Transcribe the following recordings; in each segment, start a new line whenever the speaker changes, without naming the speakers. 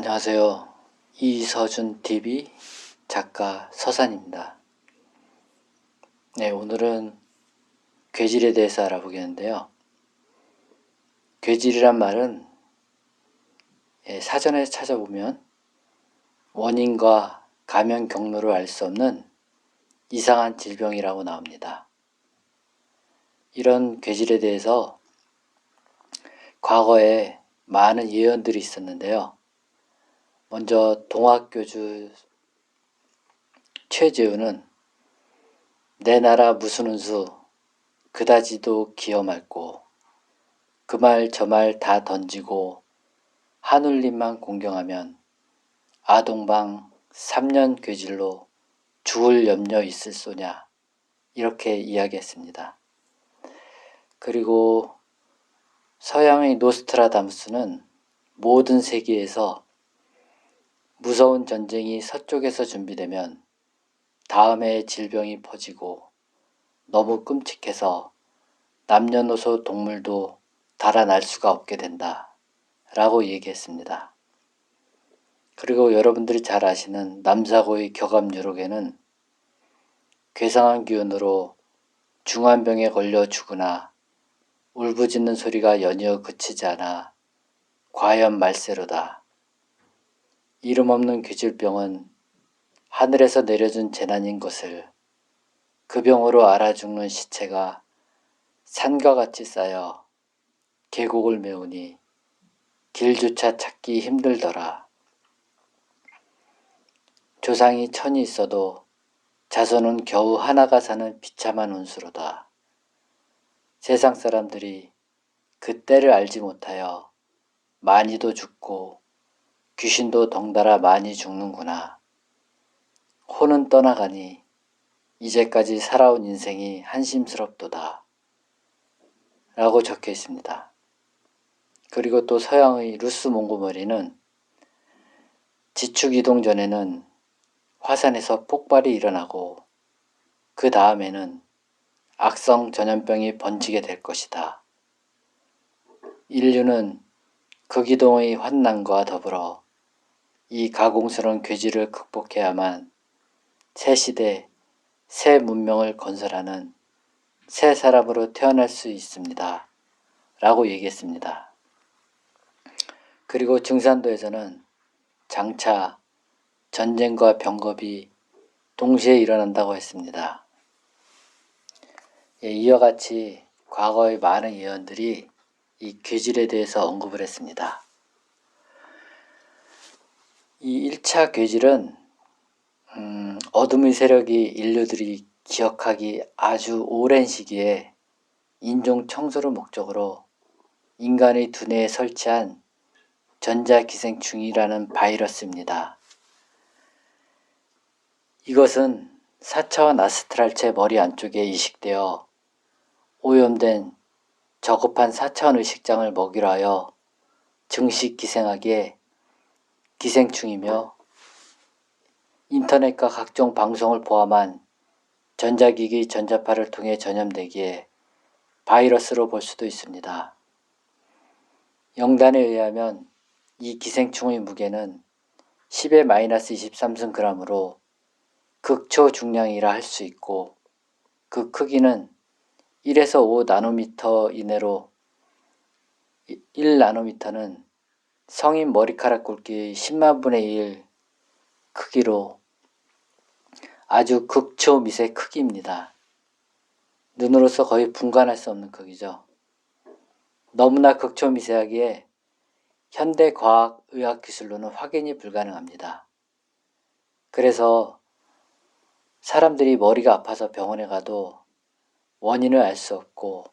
안녕하세요. 이서준 TV 작가 서산입니다. 네, 오늘은 괴질에 대해서 알아보겠는데요. 괴질이란 말은 예, 사전에 찾아보면 원인과 감염 경로를 알 수 없는 이상한 질병이라고 나옵니다. 이런 괴질에 대해서 과거에 많은 예언들이 있었는데요. 먼저 동학교주 최재우는 내 나라 무슨 운수 그다지도 기어 맑고 그 말 저 말 다 던지고 하늘님만 공경하면 아동방 3년 괴질로 죽을 염려 있을 소냐 이렇게 이야기했습니다. 그리고 서양의 노스트라다무스는 모든 세계에서 무서운 전쟁이 서쪽에서 준비되면 다음해 질병이 퍼지고 너무 끔찍해서 남녀노소 동물도 달아날 수가 없게 된다. 라고 얘기했습니다. 그리고 여러분들이 잘 아시는 남사고의 격암유록에는 괴상한 기운으로 중환병에 걸려 죽으나 울부짖는 소리가 연이어 그치지 않아 과연 말세로다. 이름 없는 괴질병은 하늘에서 내려준 재난인 것을 그 병으로 알아 죽는 시체가 산과 같이 쌓여 계곡을 메우니 길조차 찾기 힘들더라. 조상이 천이 있어도 자손은 겨우 하나가 사는 비참한 운수로다. 세상 사람들이 그 때를 알지 못하여 많이도 죽고 귀신도 덩달아 많이 죽는구나. 호는 떠나가니 이제까지 살아온 인생이 한심스럽도다. 라고 적혀 있습니다. 그리고 또 서양의 루스 몽고머리는 지축 이동 전에는 화산에서 폭발이 일어나고 그 다음에는 악성 전염병이 번지게 될 것이다. 인류는 극이동의 환난과 더불어 이 가공스러운 괴질을 극복해야만 새 시대, 새 문명을 건설하는 새 사람으로 태어날 수 있습니다. 라고 얘기했습니다. 그리고 증산도에서는 장차 전쟁과 병겁이 동시에 일어난다고 했습니다. 예, 이와 같이 과거의 많은 예언들이 이 괴질에 대해서 언급을 했습니다. 이 1차 괴질은 음, 어둠의 세력이 인류들이 기억하기 아주 오랜 시기에 인종 청소를 목적으로 인간의 두뇌에 설치한 전자기생충이라는 바이러스입니다. 이것은 4차원 아스트랄체 머리 안쪽에 이식되어 오염된 저급한 4차원 의식장을 먹이려 하여 증식 기생하기에 기생충이며 인터넷과 각종 방송을 포함한 전자기기 전자파를 통해 전염되기에 바이러스로 볼 수도 있습니다. 영단에 의하면 이 기생충의 무게는 10의 마이너스 23승 그램으로 극초 중량이라 할 수 있고 그 크기는 1에서 5 나노미터 이내로 1 나노미터는 성인 머리카락 굵기의 10만 분의 1 크기로 아주 극초 미세 크기입니다. 눈으로서 거의 분간할 수 없는 크기죠. 너무나 극초 미세하기에 현대 과학 의학 기술로는 확인이 불가능합니다. 그래서 사람들이 머리가 아파서 병원에 가도 원인을 알 수 없고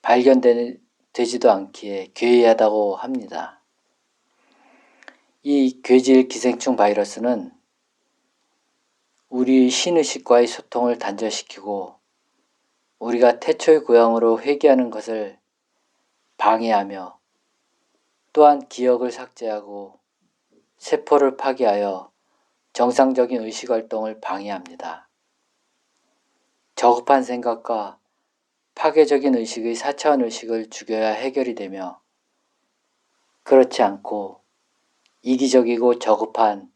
발견되지도 않기에 괴이하다고 합니다. 이 괴질 기생충 바이러스는 우리 신의식과의 소통을 단절시키고 우리가 태초의 고향으로 회귀하는 것을 방해하며 또한 기억을 삭제하고 세포를 파괴하여 정상적인 의식활동을 방해합니다. 저급한 생각과 파괴적인 의식의 4차원 의식을 죽여야 해결이 되며 그렇지 않고 이기적이고 저급한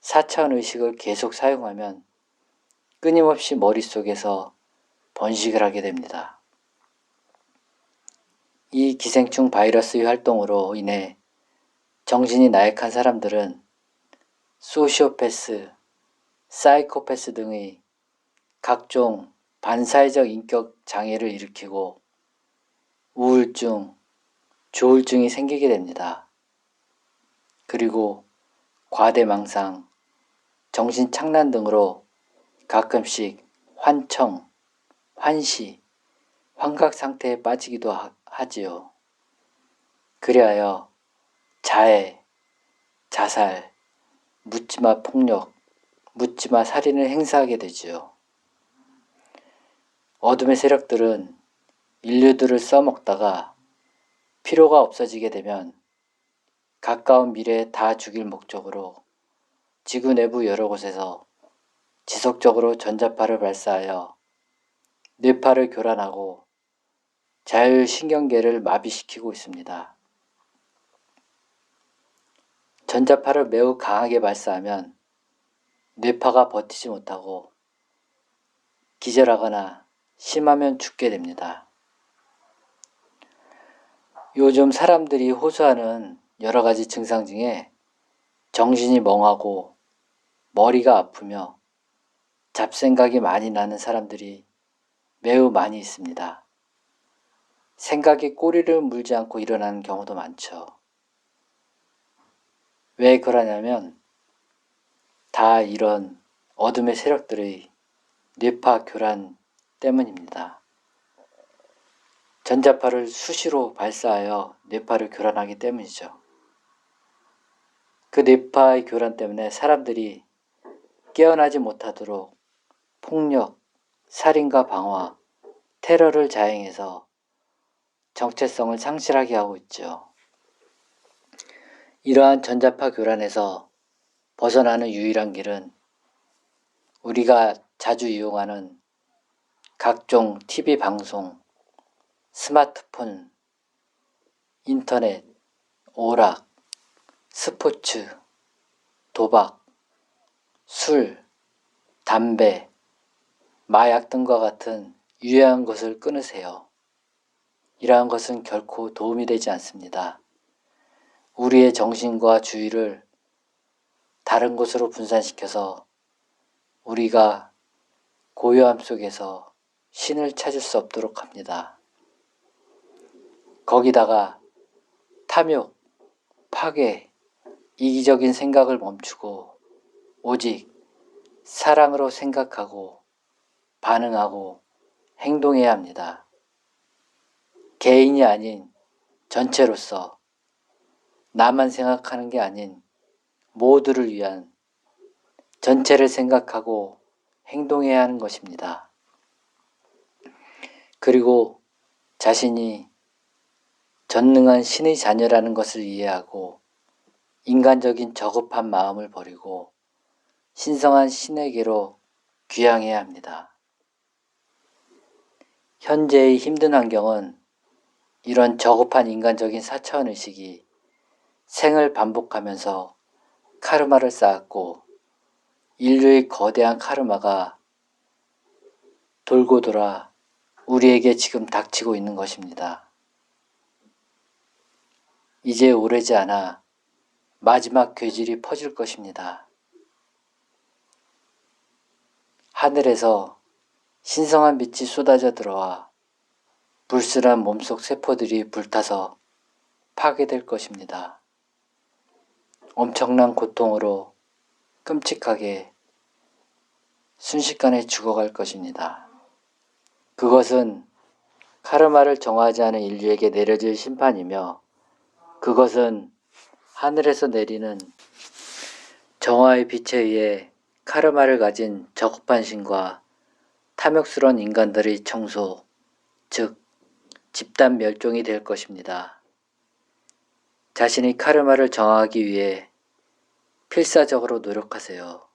사차원 의식을 계속 사용하면 끊임없이 머릿속에서 번식을 하게 됩니다. 이 기생충 바이러스의 활동으로 인해 정신이 나약한 사람들은 소시오패스, 사이코패스 등의 각종 반사회적 인격 장애를 일으키고 우울증, 조울증이 생기게 됩니다. 그리고 과대망상, 정신착란 등으로 가끔씩 환청, 환시, 환각 상태에 빠지기도 하, 하지요. 그리하여 자해, 자살, 묻지마 폭력, 묻지마 살인을 행사하게 되지요. 어둠의 세력들은 인류들을 써먹다가 필요가 없어지게 되면 가까운 미래에 다 죽일 목적으로 지구 내부 여러 곳에서 지속적으로 전자파를 발사하여 뇌파를 교란하고 자율신경계를 마비시키고 있습니다. 전자파를 매우 강하게 발사하면 뇌파가 버티지 못하고 기절하거나 심하면 죽게 됩니다. 요즘 사람들이 호소하는 여러 가지 증상 중에 정신이 멍하고 머리가 아프며 잡생각이 많이 나는 사람들이 매우 많이 있습니다. 생각이 꼬리를 물지 않고 일어나는 경우도 많죠. 왜 그러냐면 다 이런 어둠의 세력들의 뇌파 교란 때문입니다. 전자파를 수시로 발사하여 뇌파를 교란하기 때문이죠. 그 뇌파의 교란 때문에 사람들이 깨어나지 못하도록 폭력, 살인과 방화, 테러를 자행해서 정체성을 상실하게 하고 있죠. 이러한 전자파 교란에서 벗어나는 유일한 길은 우리가 자주 이용하는 각종 TV 방송, 스마트폰, 인터넷, 오락, 스포츠, 도박, 술, 담배, 마약 등과 같은 유해한 것을 끊으세요. 이러한 것은 결코 도움이 되지 않습니다. 우리의 정신과 주의를 다른 곳으로 분산시켜서 우리가 고요함 속에서 신을 찾을 수 없도록 합니다. 거기다가 탐욕, 파괴, 이기적인 생각을 멈추고 오직 사랑으로 생각하고 반응하고 행동해야 합니다. 개인이 아닌 전체로서 나만 생각하는 게 아닌 모두를 위한 전체를 생각하고 행동해야 하는 것입니다. 그리고 자신이 전능한 신의 자녀라는 것을 이해하고 인간적인 저급한 마음을 버리고 신성한 신에게로 귀향해야 합니다. 현재의 힘든 환경은 이런 저급한 인간적인 사차원 의식이 생을 반복하면서 카르마를 쌓았고 인류의 거대한 카르마가 돌고 돌아 우리에게 지금 닥치고 있는 것입니다. 이제 오래지 않아 마지막 괴질이 퍼질 것입니다. 하늘에서 신성한 빛이 쏟아져 들어와 불순한 몸속 세포들이 불타서 파괴될 것입니다. 엄청난 고통으로 끔찍하게 순식간에 죽어갈 것입니다. 그것은 카르마를 정하지 않은 인류에게 내려질 심판이며 그것은 하늘에서 내리는 정화의 빛에 의해 카르마를 가진 저급한 신과 탐욕스러운 인간들의 청소, 즉 집단 멸종이 될 것입니다. 자신의 카르마를 정하기 위해 필사적으로 노력하세요.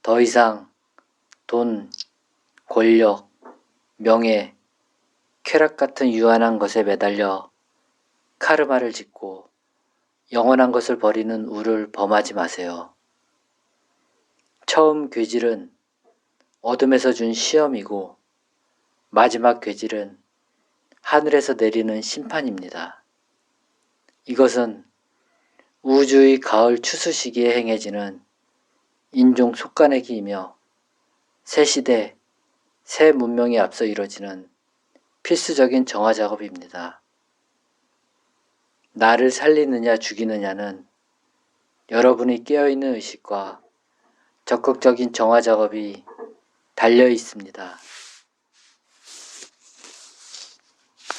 더 이상 돈, 권력, 명예, 쾌락 같은 유한한 것에 매달려 카르마를 짓고 영원한 것을 버리는 우를 범하지 마세요. 처음 괴질은 어둠에서 준 시험이고 마지막 괴질은 하늘에서 내리는 심판입니다. 이것은 우주의 가을 추수 시기에 행해지는 인종 속가내기이며 새 시대, 새 문명에 앞서 이뤄지는 필수적인 정화 작업입니다. 나를 살리느냐 죽이느냐는 여러분이 깨어있는 의식과 적극적인 정화 작업이 달려 있습니다.